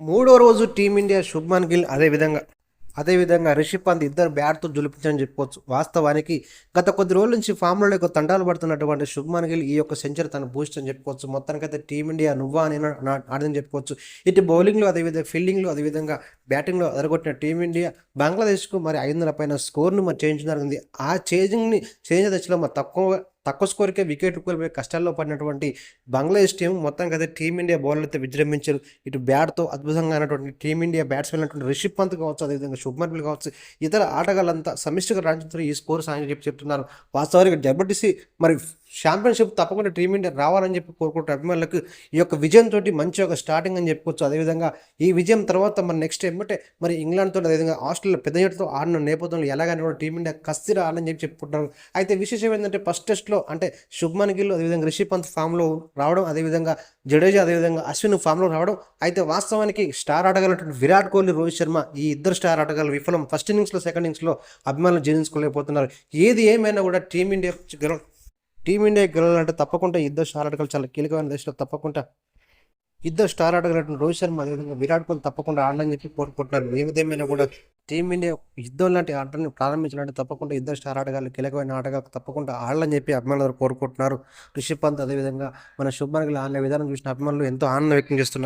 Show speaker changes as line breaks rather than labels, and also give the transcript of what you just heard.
మూడో రోజు టీమిండియా శుభ్మన్ గిల్ అదేవిధంగా అదేవిధంగా రిషబ్ పంత్ ఇద్దరు బ్యాట్తో జులిపించని చెప్పుకోవచ్చు వాస్తవానికి గత కొద్ది రోజుల నుంచి ఫామ్లో లేక తండాలు పడుతున్నటువంటి శుభ్మన్ గిల్ ఈ యొక్క సెంచరీ తన బూస్ట్ అని చెప్పుకోవచ్చు మొత్తానికైతే టీమిండియా నువ్వా అని ఆడదని చెప్పుకోవచ్చు ఇటు బౌలింగ్లో అదేవిధంగా ఫీల్డింగ్లో అదేవిధంగా బ్యాటింగ్లో అదరగొట్టిన టీమిండియా బంగ్లాదేశ్కు మరి ఐదు వందల పైన స్కోర్ను మరి చేంజ్ జరిగింది ఆ చేంజింగ్ని చేంజ్ దశలో మరి తక్కువ తక్కువ స్కోర్కే వికెట్ కోల్పోయి కష్టాల్లో పడినటువంటి బంగ్లాదేశ్ టీం మొత్తానికి అయితే టీమిండియా బౌలర్ అయితే విజృంభించారు. ఇటు బ్యాట్తో అద్భుతంగా అయినటువంటి టీమిండియా బ్యాట్స్మెన్ అయినటువంటి రిషబ్ పంత్ కావచ్చు అదేవిధంగా శుభ్మన్ గిల్ కావచ్చు ఇతర ఆటగాళ్ళంతా సమిష్టిగా రాణించారు. ఈ స్కోర్ సాయం చెప్పి చెప్తున్నారు. వాస్తవానికి డబ్ల్యూటీసీ మరి ఛాంపియన్షిప్ తప్పకుండా టీమిండియా రావాలని చెప్పి కోరుకుంటారు అభిమానులకు ఈ యొక్క విజయంతో మంచి ఒక స్టార్టింగ్ అని చెప్పుకోవచ్చు. అదేవిధంగా ఈ విజయం తర్వాత మరి నెక్స్ట్ ఏమంటే మరి ఇంగ్లాండ్తో అదేవిధంగా ఆస్ట్రేలియా పెద్ద జట్టుతో ఆడిన నేపథ్యంలో ఎలాగని కూడా టీమిండియా కస్తిర ఆడని చెప్పి చెప్పుకుంటున్నారు. అయితే విశేషం ఏంటంటే ఫస్ట్ టెస్ట్లో అంటే శుభ్మన్ గిల్ అదేవిధంగా రిషి పంత్ ఫామ్లో రావడం అదేవిధంగా జడేజా అదేవిధంగా అశ్విన్ ఫామ్లో రావడం. అయితే వాస్తవానికి స్టార్ ఆటగాళ్ళటువంటి విరాట్ కోహ్లీ రోహిత్ శర్మ ఈ ఇద్దరు స్టార్ ఆటగాళ్ళు విఫలం. ఫస్ట్ ఇన్నింగ్స్లో సెకండ్ ఇన్నింగ్స్లో అభిమానులు జీర్ణించుకోలేకపోతున్నారు. ఏది ఏమైనా కూడా టీమిండియా టీమిండియా గెలవాలంటే తప్పకుండా ఇద్దరు స్టార్ ఆటగాళ్ళు చాలా కీలకమైన దశలో తప్పకుండా ఇద్దరు స్టార్ ఆటగాళ్ళు రోహిత్ శర్మ అదేవిధంగా విరాట్ కోహ్లీ తప్పకుండా ఆడని చెప్పి కోరుకుంటున్నారు. ఏదేమైనా కూడా టీమిండియా యుద్ధం లాంటి ఆటని ప్రారంభించాలంటే తప్పకుండా ఇద్దరు స్టార్ ఆటగాళ్ళు కీలకమైన ఆటగాళ్ళు తప్పకుండా ఆడాలని చెప్పి అభిమానులు కోరుకుంటున్నారు. రిషబ్ పంత్ అదేవిధంగా మన శుభ్మన్ గిల్ ఆడిన విధానం చూసిన అభిమానులు ఎంతో ఆనందం వ్యక్తం చేస్తున్నారు.